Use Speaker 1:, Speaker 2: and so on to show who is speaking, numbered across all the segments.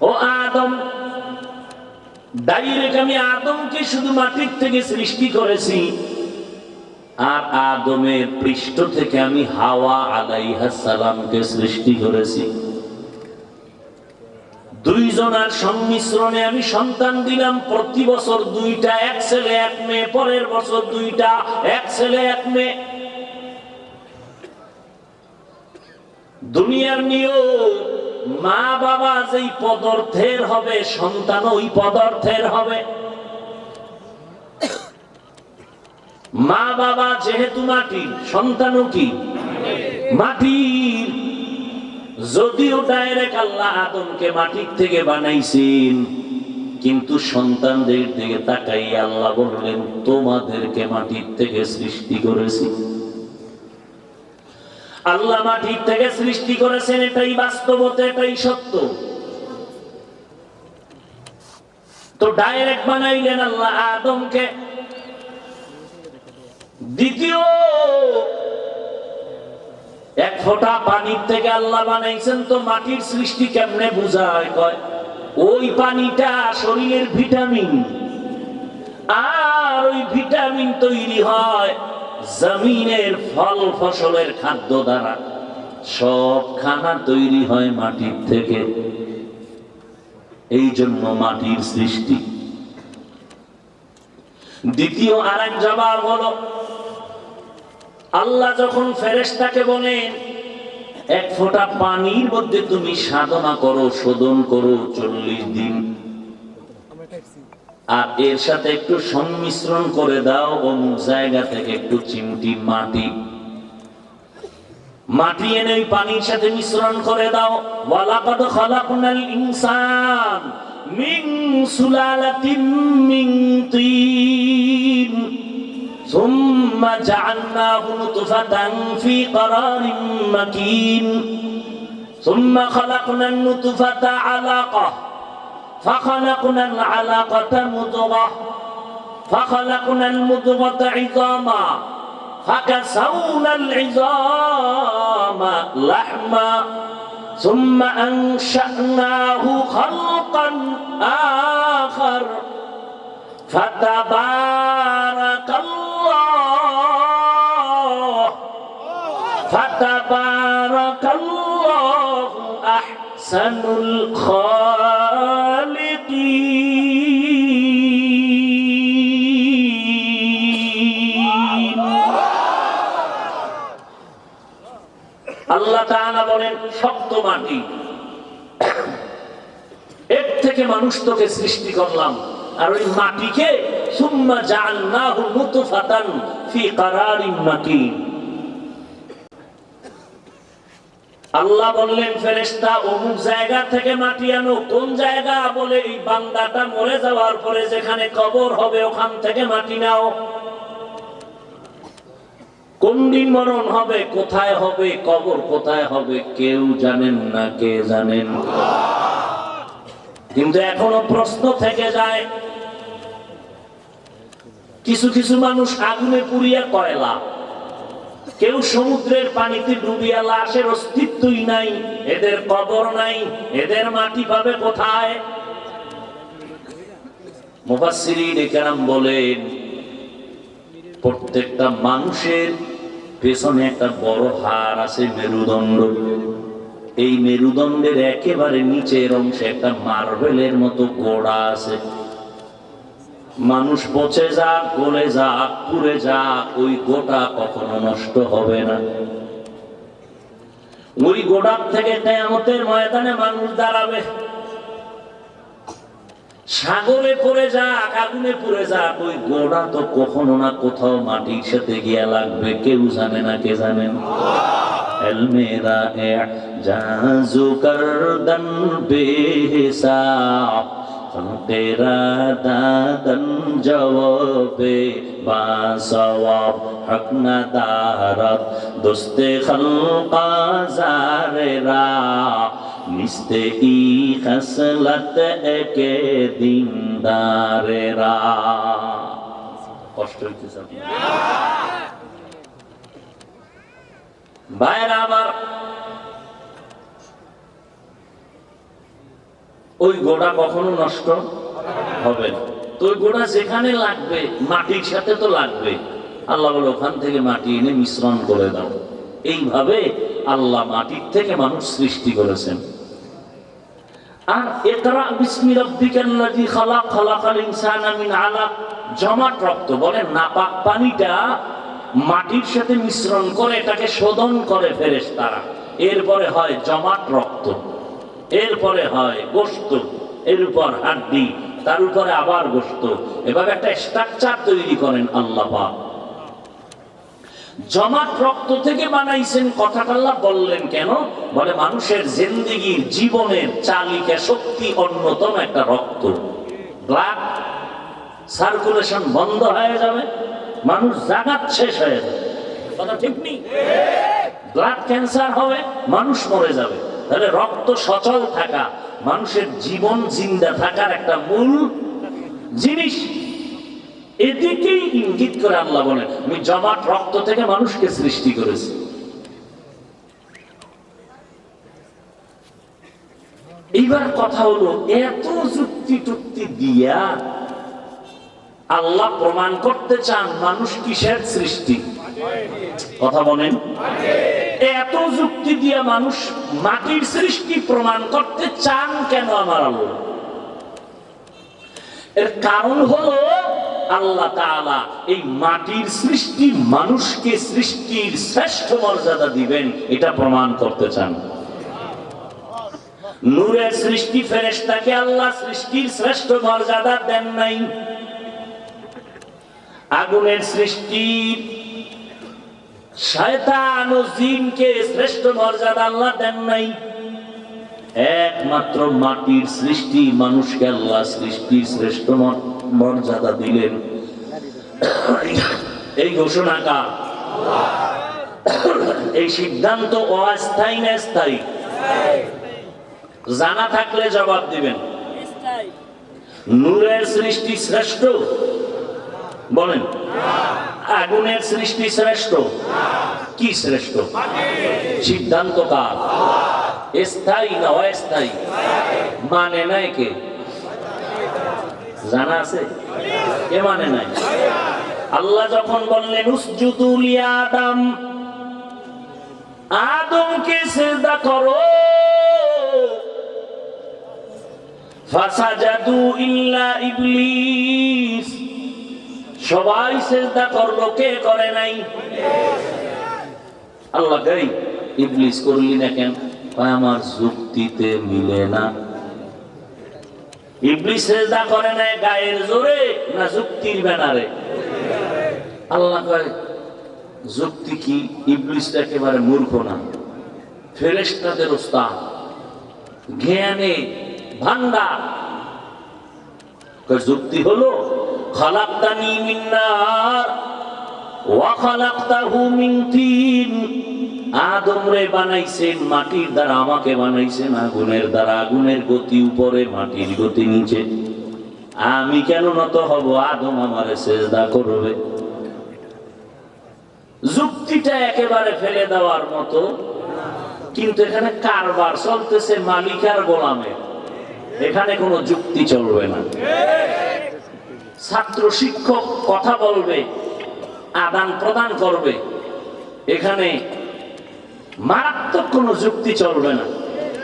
Speaker 1: ও আদম direct আমি আদমকে শুধু মাটির থেকে সৃষ্টি করেছি, আর আদমের পৃষ্ঠ থেকে আমি হাওয়া আলাইহা সালামকে সৃষ্টি করেছি। দুইজনার সংমিশ্রণে আমি সন্তান দিলাম, প্রতি বছর দুইটা, এক ছেলে, এক মেয়ে, পরের বছর দুইটা, এক ছেলে, এক মেয়ে। দুনিয়ার নিয়ম মা বাবা যেই পদার্থের হবে, সন্তান ওই পদার্থের হবে। মা বাবা যেহেতু মাটির সন্তানও কি? মাটির যদিও ডাইরেক্ট আল্লাহ আদমকে মাটির থেকে বানাইছেন, কিন্তু সন্তানদের দিকে তাকাই আল্লাহ বললেন, তোমাদেরকে মাটির থেকে সৃষ্টি করেছি। আল্লাহ মাটির থেকে সৃষ্টি করেছেন, এটাই বাস্তবতা, এটাই সত্য। তো ডাইরেক্ট বানাইলেন আল্লাহ আদমকে। দ্বিতীয়, এক ফোঁটা পানির থেকে আল্লাহ বানাইছেন তো মাটির সৃষ্টি কেমনে বুঝায়? কয়, ওই পানিটা শরীরের ভিটামিন। আর ওই ভিটামিন তৈরি হয় জমিনের ফল ফসলের খাদ্য দ্বারা সব খানা তৈরি হয় মাটির থেকে। এই জন্য মাটির সৃষ্টি। দ্বিতীয় আরেক জবাব হলো, আল্লাহ যখন ফেরেশতাকে বলেন এক ফোঁটা পানির মধ্যে তুমি সাধনা করো, শোধন করো, চল্লিশ দিন আর এর সাথে একটু সংমিশ্রণ করে দাও অমুক জায়গা থেকে একটু চিমটি মাটি মাটি এনে ওই পানির সাথে মিশ্রণ করে দাও ওয়ালাকাদ খালাকনাল ইনসান মিন সুলালাতিন মিন তিন ثم جعلناه نطفة في قرار مكين ثم خلقنا النطفة علقة فخلقنا العلاقة مضغة. فخلقنا المضغة عظاما. فكسونا العظام لحما. ثم أنشأناه خلقا آخر. فتبارك الله. فتبارك الله أحسن الخالقين শক্ত মাটি। এর থেকে মানুষ তোকে সৃষ্টি করলাম। আর ওই মাটিকে সুম্মা জাআলনাহু নুতফাতান ফি কারারিন মাকিন। আল্লাহ বললেন, ফেরেশতা, অমুক জায়গা থেকে মাটি আনো। কোন জায়গা? বলে, এই বান্দাটা মরে যাওয়ার পরে যেখানে কবর হবে, ওখান থেকে মাটি নাও। কোন দিন মরণ হবে, কোথায় হবে, কবর কোথায় হবে, কেউ জানেন না, কে জানেন? কিন্তু এখনও প্রশ্ন থেকে যায়, কিছু কিছু মানুষ আগুনে পুড়িয়া কয়লা। কেউ সমুদ্রের পানিতে ডুবিয়া লাশের অস্তিত্বই নাই, এদের কবর নাই, এদের মাটি পাবে কোথায়? মুফাসসিরিন কেরাম বলেন প্রত্যেকটা মানুষের পেছনে একটা বড় হার আছে মেরুদণ্ড। এই মেরুদণ্ডের একেবারে নিচের অংশে একটা মার্বেলের মতো গোড়া আছে। মানুষ পচে যাক, গলে যাক, পুড়ে যাক, ওই গোটা কখনো নষ্ট হবে না। ওই গোড়ার থেকে ময়দানে মানুষ দাঁড়াবে। সাগরে পড়ে যাক, আগুনে পুড়ে যাক, ওই গোড়া তো কখনো না কোথাও মাটির সাথে গিয়া লাগবে, কেউ জানে না, কে জানেন দোস্তে খলকা জারেরা। নিস্তে ই খসলত একে দিনদারেরা। কষ্ট হইতেছে? ভাইরা আমার, ওই গোড়া কখনো নষ্ট হবে না। তো ওই গোড়া যেখানে লাগবে, মাটির সাথে তো লাগবে। আল্লাহ বলে, ওখান থেকে মাটি এনে মিশ্রণ করে দাও। এইভাবে আল্লাহ মাটির থেকে মানুষ সৃষ্টি করেছেন। আর একরা বিসমি রাব্বিকাল্লাযী খালাক, খালাকাল ইনসানা মিন আলাক। জমাট রক্ত বলে নাপাক পানিটা মাটির সাথে মিশ্রণ করে এটাকে শোধন করে ফেরেশতারা। এরপরে হয় জমাট রক্ত এরপরে হয় গোশত, এর উপর হাড্ডি, তার উপরে আবার গোশত। এভাবে একটা স্ট্রাকচার তৈরি করেন আল্লাহ জমাট রক্ত থেকে বানাইছেন, কথাটা বললেন কেন? বলে, মানুষের জিন্দিগির জীবনের চালিকা শক্তি অন্যতম একটা রক্ত। ব্লাড সার্কুলেশন বন্ধ হয়ে যাবে, মানুষ জাগাত শেষ হয়ে যাবে। কথা ঠিক নেই? ব্লাড ক্যান্সার হবে, মানুষ মরে যাবে। তাহলে রক্ত সচল থাকা, মানুষের জীবন জিন্দা থাকার একটা মূল জিনিস। এদিকেই ইঙ্গিত করে আল্লাহ বলেন, আমি জমাট রক্ত থেকে মানুষকে সৃষ্টি করেছি। এইবার কথা হলো, এত যুক্তি টুক্তি দিয়া আল্লাহ প্রমাণ করতে চান মানুষ কিসের সৃষ্টি? কথা বলেন। এত যুক্তি দিয়া মানুষ মাটির সৃষ্টি প্রমাণ করতে চান কেন আমার আল্লাহ? এর কারণ হলো আল্লাহ এই মাটির সৃষ্টি মানুষকে সৃষ্টির শ্রেষ্ঠ মর্যাদা দিবেন, এটা প্রমাণ করতে চান। নূরের সৃষ্টি ফেরেশতাকে আল্লাহ সৃষ্টির শ্রেষ্ঠ মর্যাদা দেন নাই। আগুনের সৃষ্টি শ্রেষ্ঠ মর্যাদা আল্লাহ দেন নাই। একমাত্র মাটির সৃষ্টি মানুষকে আল্লাহ সৃষ্টির শ্রেষ্ঠ ম- মর্যাদা দিলেন। এই ঘোষণাটা এই সিদ্ধান্ত অস্থায়ী না স্থায়ী? জানা থাকলে জবাব দিবেন। নূরের সৃষ্টি শ্রেষ্ঠ? বলেন। আগুনের সৃষ্টি শ্রেষ্ঠ? কি শ্রেষ্ঠ? সিদ্ধান্ত কার? স্থায়ী না অস্থায়ী? মানে নাই কে? জানা আছে? কে মানে নাই? আল্লাহ যখন বললেন আদম আদমকে সেজদা করো। ফাসাজাদু ইল্লা ইবলিস। সবাই সেজদা করল, কে করে নাই? আল্লাহ গাই ইবলিস করলি না কেন? আমার যুক্তিতে মিলে না। ইবলিস করে গায়ের জোরে, না যুক্তির ব্যানারে? আল্লাহ যুক্তি যুক্তি হলো, খালাক্তানি মিন নার ওয়া খালাক্তাহু মিন আদম রে বানাইছেন মাটির দ্বারা আমাকে বানাইছেন আগুনের দ্বারা, আগুনের গতি উপরে, মাটির গতি নিচে। আমি কেন নত হব? আদম আমারে সেজদা করবে। যুক্তিটা একেবারে ফেলে দেওয়ার মতো। কিন্তু এখানে কারবার চলতেছে মালিক আর গোলামের এখানে কোনো যুক্তি চলবে না। ছাত্র শিক্ষক কথা বলবে আদান প্রদান করবে। এখানে মারাত্মক কোনো যুক্তি চলবে না।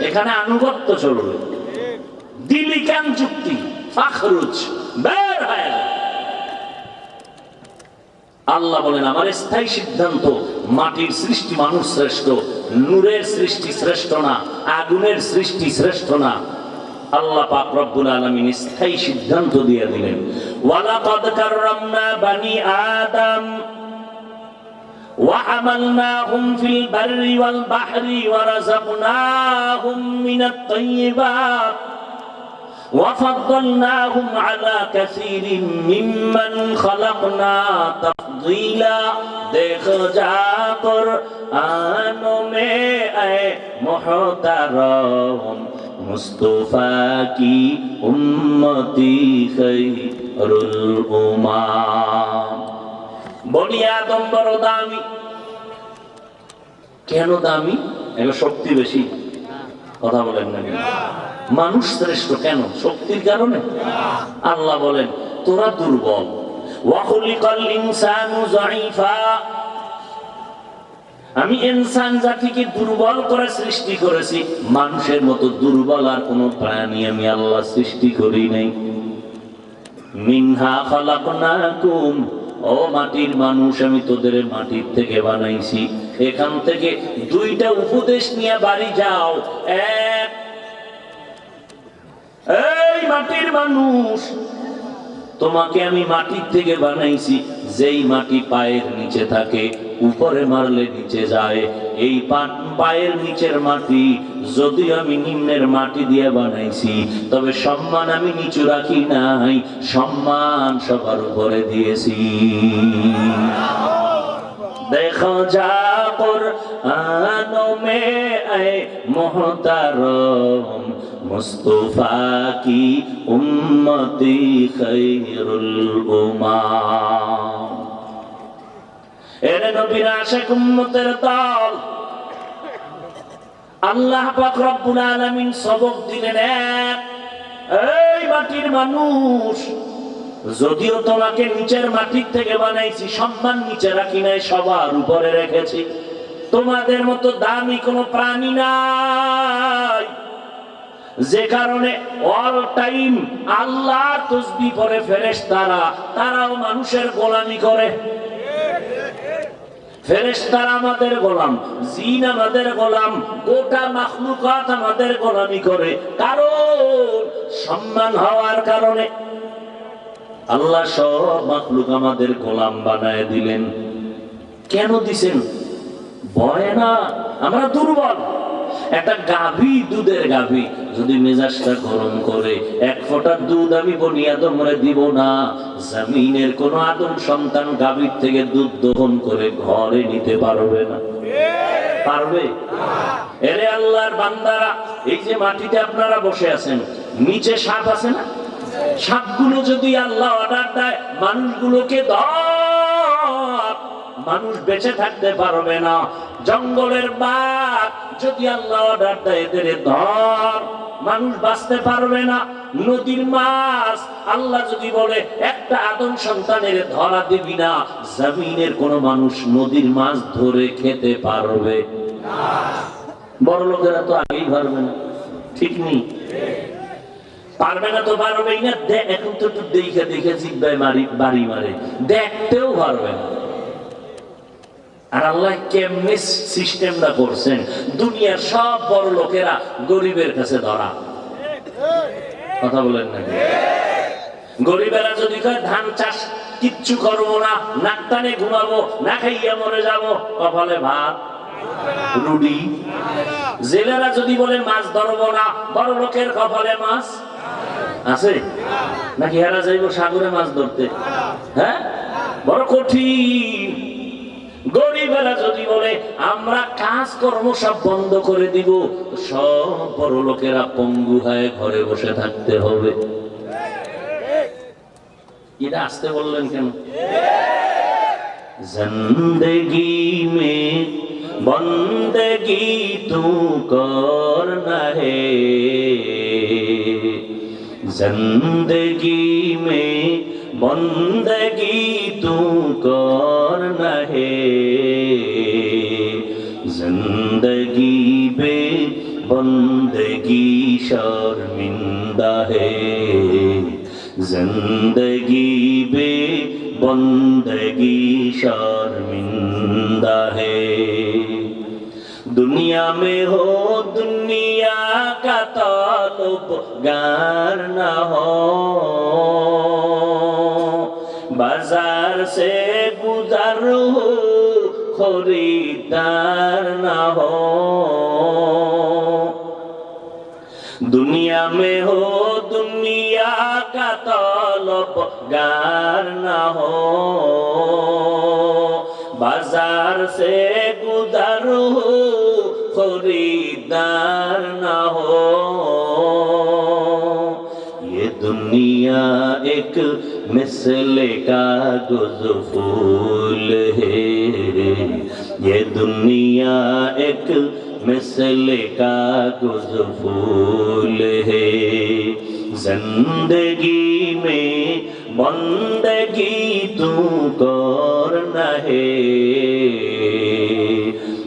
Speaker 1: এখানে আনুগত্য চলবে। দিলি কেন যুক্তি ফাখরুজ বের হয়ে আল্লাহ বলেন, আমার স্থায়ী সিদ্ধান্ত, মাটির সৃষ্টি মানুষ শ্রেষ্ঠ, নূরের সৃষ্টি শ্রেষ্ঠ না, আগুনের সৃষ্টি শ্রেষ্ঠ না। আল্লাহ পাক রব্বুল আলামিন স্থায়ী সিদ্ধান্ত দিয়ে দিলেন। ওয়ালাকাদ কাররামনা বানি আদম وحملناهم في البر والبحر ورزقناهم من الطيبات وفضلناهم على كثير ممن خلقنا تفضيلا دیکھ جا کر آنوں میں اے محترم مصطفیٰ کی امتی خیر الامام বনি আদম বড় দামি। কেন দামি? এবার শক্তি বেশি। কথা বলেন না মানুষ শ্রেষ্ঠ কেন? শক্তির কারণে? আল্লাহ বলেন, তোরা দুর্বল। আমি ইনসান জাতিকে দুর্বল করে সৃষ্টি করেছি। মানুষের মতো দুর্বল আর কোন প্রাণী আমি আল্লাহ সৃষ্টি করি নাই। মিনহা খালাকনাকুম। ও মাটির মানুষ, আমি তোদের মাটির থেকে বানাইছি। এখান থেকে দুইটা উপদেশ নিয়ে বাড়ি যাও। এক, এই মাটির মানুষ তোমাকে আমি মাটির থেকে বানাইছি, যেই মাটি পায়ের নিচে থাকে, উপরে মারলে নিচে যায়। এই পায়ের নিচের মাটি যদি আমি নিম্নের মাটি দিয়ে বানাইছি, তবে সম্মান আমি নিচু রাখি নাই, সম্মান সবার উপরে দিয়েছি। দেখো যা কোরআন মে এ মুস্তফা কি উম্মতি খৈরুল উমা। এরে নবীর আশেক উম্মতের দল, আল্লাহ পাক রব্বুল আলামিন সবক দিলেন এক। এই মাটির মানুষ, যদিও তোমাকে নিচের মাটির থেকে বানাইছি, সম্মান নিচে রাখি নাই, সবার উপরে রেখেছি। তোমাদের মতো দামি কোনো প্রাণী নাই। যে কারণে অল টাইম আল্লাহ তসবি পরে ফেরেস তারা তারাও মানুষের গোলামি করে। করে। সম্মান হওয়ার কারণে আল্লাহ আমাদের গোলাম বানায় দিলেন। কেন দিছেন? ভয় না, আমরা দুর্বল। একটা গাভী দুধের গাভী। যদি মেজাজটা গরম করে, এক ফোঁটা দুধ আমি বনি আদমরে দিব না। জমিনের কোন আদম সন্তান গাভীর থেকে দুধ দহন করে ঘরে নিতে পারবে না। পারবে? এরে আল্লাহর বান্দারা, এই যে মাটিতে আপনারা বসে আছেন, নিচে সাপ আছে না? সাপগুলো যদি আল্লাহ অর্ডার দেয়, মানুষগুলোকে ধর মানুষ বেঁচে থাকতে পারবে না। জঙ্গলের বাঘ যদি আল্লাহ অর্ডার দেয় এদের ধর, মানুষ বাঁচতে পারবে না। নদীর মাছ, আল্লাহ যদি বলে, একটা আদম সন্তানের ধরা দিবি না, জমিনের কোন মানুষ নদীর মাছ ধরে খেতে পারবে। বড় লোকেরা তো আগেই পারবে না। ঠিক নেই। পারবে না তো পারবেই না। দে- এখন তো একটু দেখে দেখে জিব্বায় মারি, বাড়ি মারে। দেখতেও পারবে না। আর আল্লাহ কেমনি সিস্টেমটা করছেন? দুনিয়ার সব বড় লোকেরা গরিবের কাছে ধরা। কথা বলেন না গরিবেরা যদি কয়, ধান চাষ কিচ্ছু করব না, নাক টানে ঘুমাবো, না খাইয়া মরে যাব, কপালে ভাত রুডি জেলেরা যদি বলে, মাছ ধরবো না, বড় লোকের কপালে মাছ? আছে? নাকি হেরা যাইব সাগরে মাছ ধরতে? হ্যাঁ? বড় কঠিন। গরিবেরা যদি বলে, আমরা কাজ কর্ম সব বন্ধ করে দিব সব বড় লোকেরা পঙ্গু হয়ে ঘরে বসে থাকতে হবে। এটা আসতে বললেন কেন? জিন্দগি মে বন্দগি তু কর হে। জিন্দগি মে বন্দগি তু কর নহে। জিন্দগি বে বন্দগি শর্মিন্দা হে। জিন্দগি বে বন্দগি শর্মিন্দা হে। দুনিয়া মে হো দুনিয়া কাত গার बाजार से गुजर हो खरीदार न हो दुनिया में हो दुनिया का तलब गार न हो बाजार से गुजर हो खरीदार एक मिसले का गुजफूल है। ये दुनिया एक मिसल का फूल है। ज़िंदगी में बंदगी तू करना है।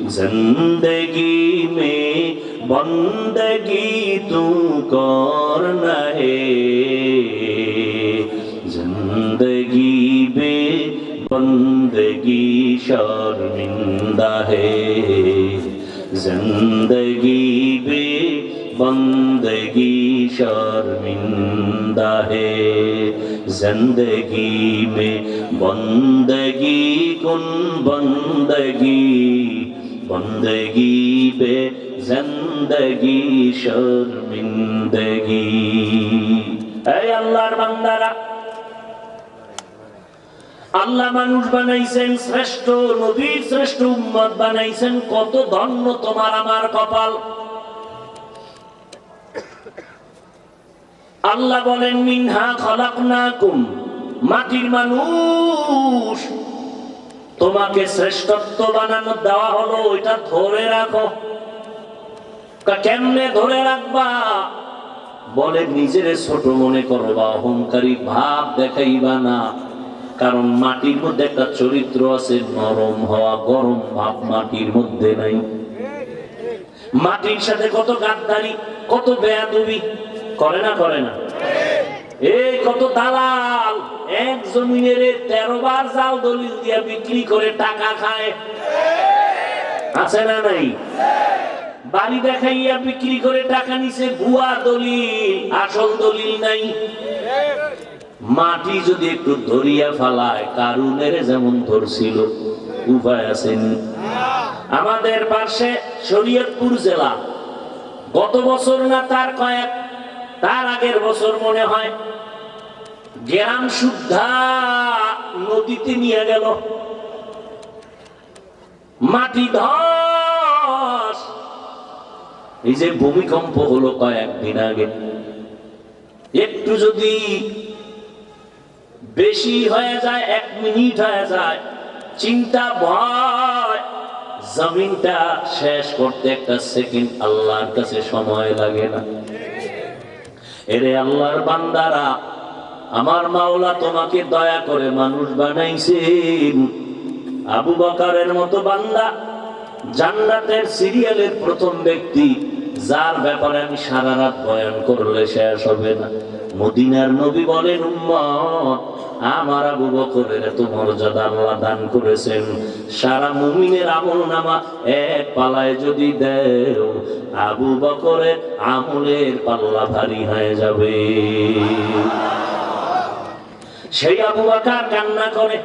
Speaker 1: ज़िंदगी में बंदगी तू करना है। शर्मिंदा है जिंदगी बे बंदगी शर्मिंदा है जिंदगी में बंदगी कुन बंदगी बंदगी बे जिंदगी शर्मिंदगी अल्लाह बंदारा আল্লাহ মানুষ বানাইছেন, শ্রেষ্ঠ নবীর শ্রেষ্ঠ উম্মত বানাইছেন, কত ধন্য তোমার আমার কপাল। আল্লাহ বলেন, মিনহা খলাকনাকুম মাটির মানুষ। তোমাকে শ্রেষ্ঠত্ব বানানো দেওয়া হলো, ওইটা ধরে রাখো। কেমনে ধরে রাখবা? বলে, নিজের ছোট মনে করো বা অহংকারী ভাব দেখাইবা না। কারণ মাটির মধ্যে একটা চরিত্র আছে, নরম হওয়া, গরম ভাব মাটির মধ্যে নাই। মাটির সাথে কত গাদ্দারি, কত বেয়াদবি, করে না করে না। এই কত দালাল, এক জমিনের তেরো বার জাল দলিল দিয়া বিক্রি করে টাকা খায়। আছে না নাই? বাড়ি দেখাইয়া বিক্রি করে টাকা নিছে, ভুয়া দলিল, আসল দলিল নাই। মাটি যদি একটু ধরিয়া ফালায়, কারুনের যেমন ধরছিল, উপায় আছেন আমাদের পাশে শরীয়তপুর জেলা। গত বছর না তার কয়েক, তার আগের বছর মনে হয়, গ্রাম শুদ্ধা নদীতে নিয়ে গেল। মাটি ধস। এই যে ভূমিকম্প হলো কয়েকদিন আগে। একটু যদি বেশি হয়ে যায়, এক মিনিট হয়ে যায়। চিন্তা, ভয়। জমিনটা শেষ করতে একটা সেকেন্ড আল্লাহর কাছে সময় লাগে না। এরে আল্লাহর বান্দারা, আমার মাওলা তোমাকে দয়া করে মানুষ বানাইছেন আবু বকারের মতো বান্দা, জান্নাতের সিরিয়ালের প্রথম ব্যক্তি, যার ব্যাপারে আমি সারা রাত বয়ান করলে শেষ হবে না। মদিনার নবী বলেন উম্মত আমার আবু বকরের এত মর্যাদা আল্লাহ দান করেছেন। সারা মুমিনের আমল নামা এক পালায় যদি দেও, আবু বকরের আমলের পাল্লা ভারী হয়ে যাবে। সেই আবু বাকার কান্না করে।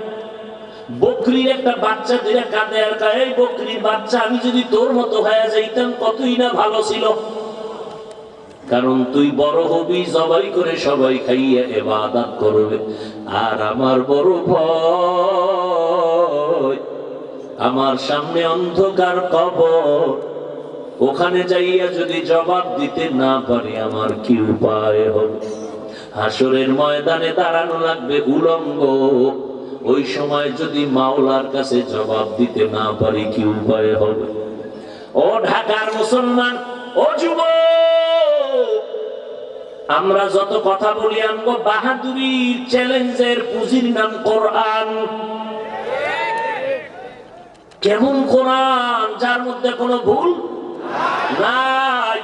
Speaker 1: বকরির একটা বাচ্চা দিলে কাঁদে আর এই বকরির বাচ্চা, আমি যদি তোর মতো হয়ে যাইতাম, কতই না ভালো ছিল। কারণ তুই বড় হবি, জবাই করে সবাই খাইয়ে এবাদাত করবে। আর আমার বড় ভয়, আমার সামনে অন্ধকার কবর। ওখানে যাইয়া যদি জবাব দিতে না পারি, আমার কি উপায় হবে? হাসরের ময়দানে দাঁড়ানো লাগবে উলঙ্গ। ওই সময় যদি মাওলার কাছে জবাব দিতে না পারি, কি উপায় হবে? ও ঢাকার মুসলমান, ও যুব আমরা যত কথা বলি আনব বাহাদুরির চ্যালেঞ্জের পুঁজির নাম কোরআন। কেমন কোরআন যার মধ্যে কোনো ভুল? নাই।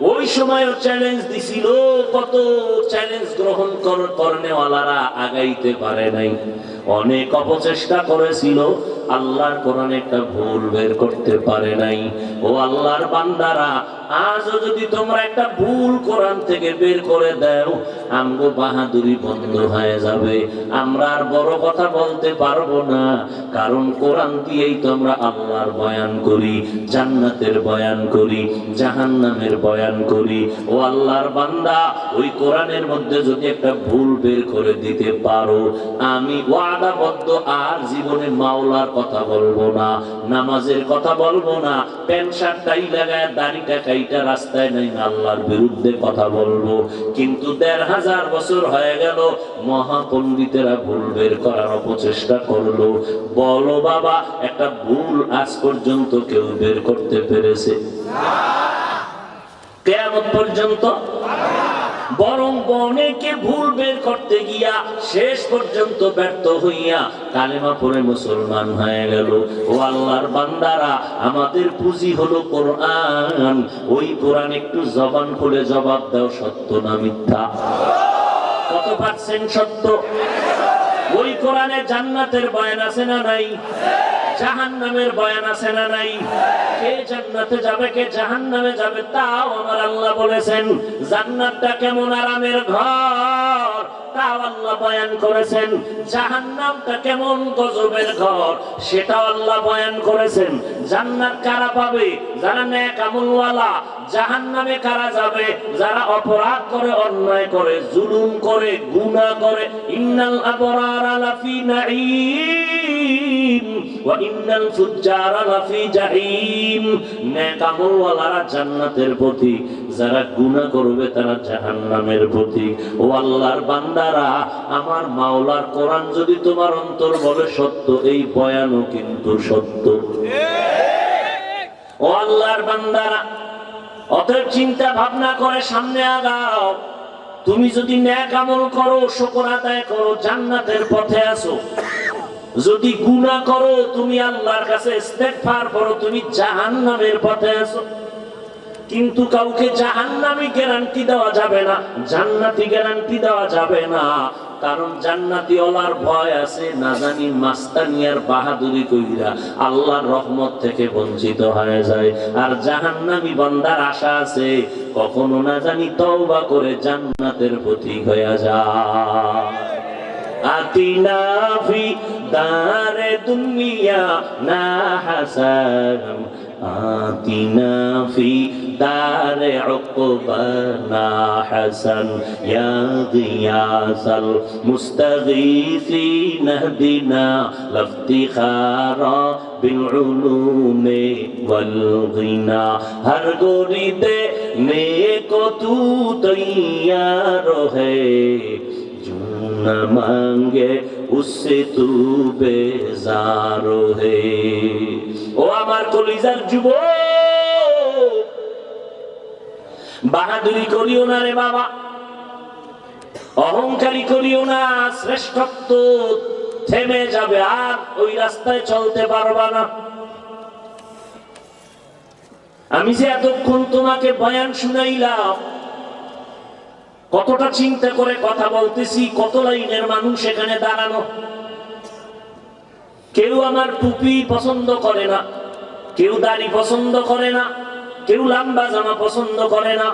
Speaker 1: ওই সময়ও চ্যালেঞ্জ দিছিল, কত চ্যালেঞ্জ গ্রহণ কর- করনেওয়ালারা আগাইতে পারে নাই। অনেক অপচেষ্টা করেছিল। আল্লাহর কোরআনে একটা ভুল বের করতে পারে নাই। ও আল্লাহর বান্দারা, আজও যদি তোমরা একটা ভুল কোরআন থেকে বের করে দাও, আমগো বাহাদুরি বন্ধ হয়ে যাবে। আমরা আর বড় কথা বলতে পারব না। কারণ কোরআন দিয়েই তো আমরা আল্লাহর বয়ান করি, জান্নাতের বয়ান করি, জাহান্নামের বয়ান করি। ও আল্লাহর বান্দা, ওই কোরআনের মধ্যে যদি একটা ভুল বের করে দিতে পারো, আমি ওয়াদাবদ্ধ আর জীবনে মাওলার কথা বলব না, নামাজের কথা বলব না, প্যান্ট শার্টটাই লাগায় দাড়িটা কাইটা রাস্তায় নেই আল্লাহর বিরুদ্ধে কথা বলব। কিন্তু দেড় হাজার বছর হয়ে গেল, মহাপণ্ডিতেরা ভুল বের করার অপচেষ্টা করল। বলো বাবা, একটা ভুল আজ পর্যন্ত কেউ বের করতে পেরেছে? কেয়ামত পর্যন্ত? বরং অনেকে ভুল বের করতে গিয়া শেষ পর্যন্ত ব্যর্থ হইয়া কালেমা পড়ে মুসলমান হয়ে গেল। ও আল্লাহর বান্দারা, আমাদের পুঁজি হলো কোরআন। ওই কোরআন একটু জবান খুলে জবাব দাও, সত্য না মিথ্যা? কত পার্সেন্ট সত্য? ওই কোরআনে জান্নাতের বয়ান আছে না নাই? জাহান নামের বয়ান আছে না নাই? জান্নাতটা কেমন আরামের ঘর, তাও আল্লাহ বয়ান করেছেন জাহান নামটা কেমন গজবের ঘর, সেটাও আল্লাহ বয়ান করেছেন, জান্নাত কারা পাবে? যারা কারা যাবে? যারা অপরাধ করে, অন্যায় করে, জুলুম করে গুনাহ করে, ইন্নাল আবরারা ইন্নাল জাহিম। জান্নাতের পথি যারা করবে তারা জাহান্নামের পথি ও আল্লাহর বান্দারা, আমার মাওলার কোরআন যদি তোমার অন্তর বলে সত্য, এই বয়ানও কিন্তু সত্য। ও আল্লাহর বান্দারা, অতএব চিন্তা ভাবনা করে সামনে আগাও। তুমি যদি ন্যাক আমল করো, শকর আদায় করো, জান্নাতের পথে আসো যদি গুনাহ করো, তুমি আল্লাহর কাছে ইস্তেগফার করো, তুমি জাহান্নামের পথে আসো কিন্তু কাউকে জাহান্নামি গ্যারান্টি দেওয়া যাবে না, জান্নাতি গ্যারান্টি দেওয়া যাবে না। কারণ জান্নাতি ওলার ভয় আছে, না জানি মাস্তানিয়ার বাহাদুরি কইরা আল্লাহর রহমত থেকে বঞ্চিত হয়ে যায়। আর জাহান্নামি বান্দার আশা আছে, কখনো না জানি তওবা করে জান্নাতের প্রতীক হয়ে যায়। آتنا في دار دنيا نا حسنم آتنا في دار عقبنا حسن يا غياث المستغيثين اهدنا لافتخارا بالعلوم والغنى هر گوری دے نیک تو تیار ہے न मांगे उससे तू बेजारो है ও আমার কলিজার যুবক, বাহাদুরি করিও না রে বাবা, অহংকারী করিও না, শ্রেষ্ঠত্ব থেমে যাবে, আর ওই রাস্তায় চলতে পারবা না। আমি যে এতক্ষণ তোমাকে বয়ান শুনাইলাম কতটা চিন্তা করে কথা বলতেছি, কত লাইনের মানুষ এখানে দাঁড়ানো। কেউ আমার টুপি পছন্দ করে না, কেউ দাড়ি পছন্দ করে না, কেউ লম্বা জামা পছন্দ করে না,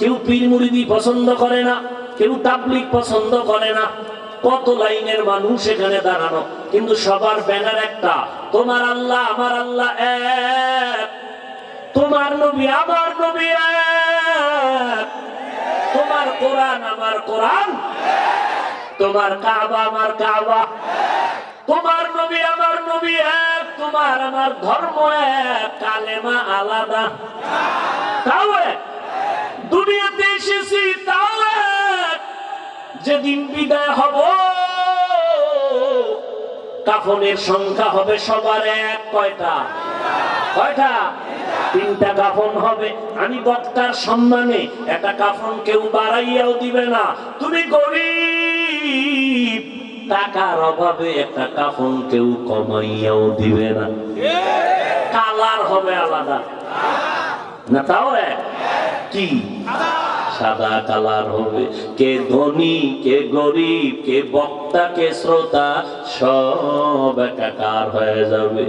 Speaker 1: কেউ পীর পছন্দ করে না, কেউ তাবলিক পছন্দ করে না। কত লাইনের মানুষ এখানে দাঁড়ানো। কিন্তু সবার ব্যানার একটা, তোমার আল্লাহ, আমার আল্লাহ এক, তোমার নবী, আমার নবী এক। তোমার কোরআন আমার কোরআন? তোমার কাবা আমার কাবা? তোমার নবী আমার নবী এক, তোমার আমার ধর্ম এক, কালেমা আলাদা। তাও দুনিয়াতে এসেছি, তাও যেদিন বিদায় হব, কাফনের সংখ্যা হবে সবার এক। কয়টা? কয়টা? তিনটা কাফন হবে। আমি বক্তার সম্মানে একটা কাফন কেউ বাড়াইয়াও দিবে না। তুমি গরিব, টাকার অভাবে একটা কাফন কেউ কমাইয়াও দিবে না। কালার হবে আলাদা। না তাও এক? কি? সাদা কালার হবে। কে ধনী, কে গরিব, কে বক্তা, কে শ্রোতা, সব একাকার হয়ে যাবে।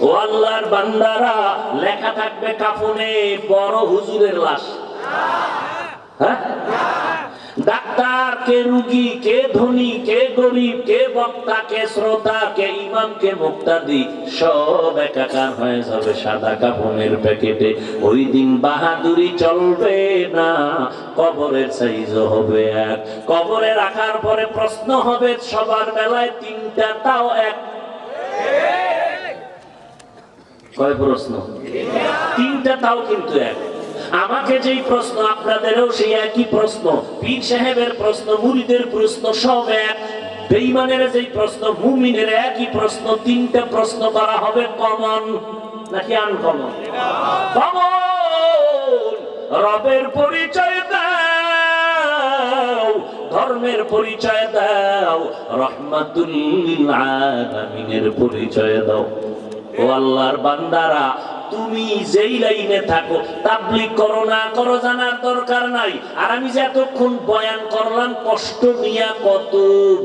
Speaker 1: ও আল্লাহর বান্দারা, লেখা থাকবে কাফনে বড় হুজুরের লাশ। হ্যাঁ? ডাক্তার, কে রুগী, কে ধনী, কে গরিব, কে বক্তা, কে শ্রোতা, কে ইমাম, কে মুক্তাদি, সব একাকার হয়ে যাবে সাদা কাপনের প্যাকেটে। ওই দিন বাহাদুরি চলবে না, কবরের সাইজ হবে এক। কবরে রাখার পরে প্রশ্ন হবে, সবার বেলায় তিনটা, তাও এক। কয় প্রশ্ন? তিনটা, তাও কিন্তু এক। আমাকে যেই প্রশ্ন আপনাদেরও সেই একই প্রশ্ন। পীর সাহেবের প্রশ্ন, মুরিদের প্রশ্ন সব এক। বেইমানের যেই প্রশ্ন, মুমিনের একই প্রশ্ন। তিনটা প্রশ্ন করা হবে কমন নাকি আনকমন? কমন। রবের পরিচয় দাও, ধর্মের পরিচয় দাও রহমাতুল্লিল আলামিনের পরিচয় দাও। ও আল্লাহর বান্দারা তুমি যেই লাইনে থাকো, তাবলিগ করো না, করো জানার দরকার নাই। আর আমি যে এতক্ষণ বয়ান করলাম, কষ্ট নিয়ে কত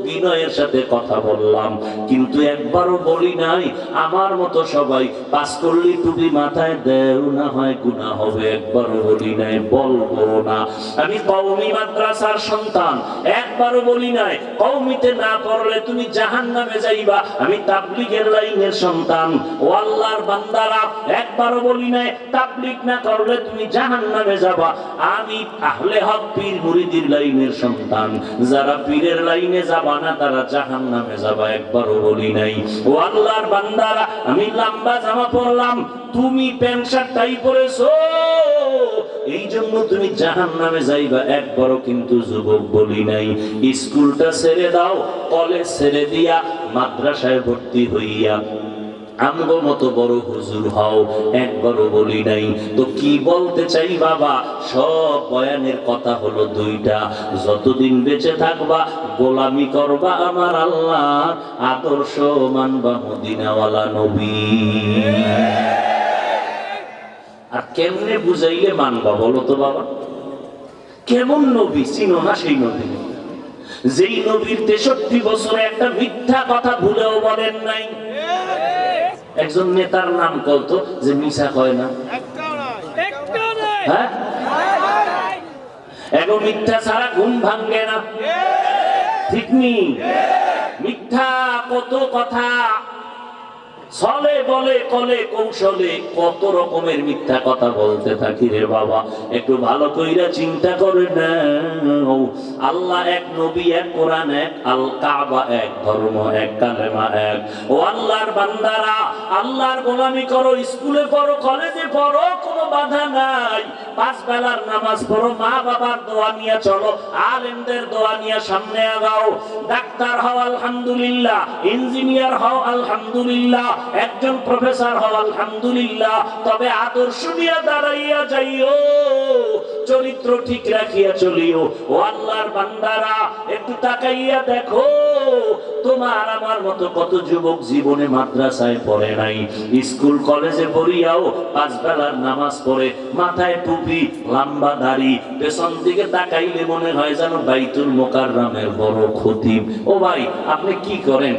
Speaker 1: বিনয়ের সাথে কথা বললাম। কিন্তু একবারও বলি নাই, আমার মতো সবাই পাস করলি টুপি মাথায় দেও না হয় গুণা হবে, একবারও বলি নাই, বলব না। আমি কওমি মাদ্রাসার সন্তান, একবারও বলি নাই, কওমিতে না পড়লে তুমি জাহান নামে যাইবা। আমি তাবলিগের লাইনের সন্তান, ও আল্লাহর বান্দারা একবারও বলি নাই, তাবলিগ না করলে তুমি জাহান নামে যাবা। আমি আহলে হক পীর মুরিদির লাইনের সন্তান। যারা পীরের লাইনে যাবা না, তারা জাহান নামে যাবা, একবারও বলি নাই। ও আল্লাহর বান্দারা, আমি লম্বা জামা পরলাম, তুমি প্যান্ট শার্টটাই পরেছো। এই জন্য তুমি জাহান নামে যাইবা, একবারও কিন্তু যুবক বলি নাই। স্কুলটা ছেড়ে দাও, কলেজ ছেড়ে দিয়া মাদ্রাসায় ভর্তি হইয়া আমগো মতো বড় হুজুর হও, একবারও বলি নাই। তো কি বলতে চাই বাবা? সব বয়ানের কথা হলো দুইটা। যতদিন বেঁচে থাকবা, গোলামি করবা আমার আল্লাহ আদর্শ মানবা মদিনাওয়ালা নবী। আর কেমনে বুঝাইলে মানবা বলো তো বাবা? কেমন নবী? চিনো না সেই নবী? যেই নবীর তেষট্টি বছরে একটা মিথ্যা কথা ভুলেও বলেন নাই। একজন নেতার নাম কত যে মিশা কয় না? হ্যাঁ? মিথ্যা ছাড়া ঘুম ভাঙ্গে না। ঠিক নি? মিথ্যা কত কথা ছলে বলে, কলে, কৌশলে কত রকমের মিথ্যা কথা বলতে থাকি রে বাবা। একটু ভালো কইরা চিন্তা করে না। আল্লাহ এক নবী, এক কোরআন, এক আল কাবা এক ধর্ম, এক কালেমা, এক। ও আল্লাহর বান্দারা, আল্লাহর গোলামি করো, স্কুলে পড়ো, কলেজে পড়ো, কোনো বাধা নাই। পাঁচ বেলার নামাজ পড়ো, মা বাবার দোয়া নিয়ে চলো, আলেমদের দোয়া নিয়ে সামনে আগাও। ডাক্তার হও, আলহামদুলিল্লাহ। ইঞ্জিনিয়ার হও, আলহামদুলিল্লাহ। একজন প্রফেসর হও, আলহামদুলিল্লাহ। তবে আদর্শ নিয়ে দাঁড়াইয়া যাইও, চরিত্র ঠিক রাখিয়া চলিও। ও আল্লাহর বান্দারা, একটু তাকাইয়া দেখো, তোমার আমার মতো কত যুবক জীবনে মাদ্রাসায় পড়ে নাই। স্কুল, কলেজে পড়িয়াও পাঁচ বেলার নামাজ পড়ে, মাথায় টুপি, লম্বা দাড়ি, পেছন দিকে তাকাইলে মনে হয় যেন বাইতুল মোকাররামের বড় খতিব। ও ভাই, আপনি কি করেন?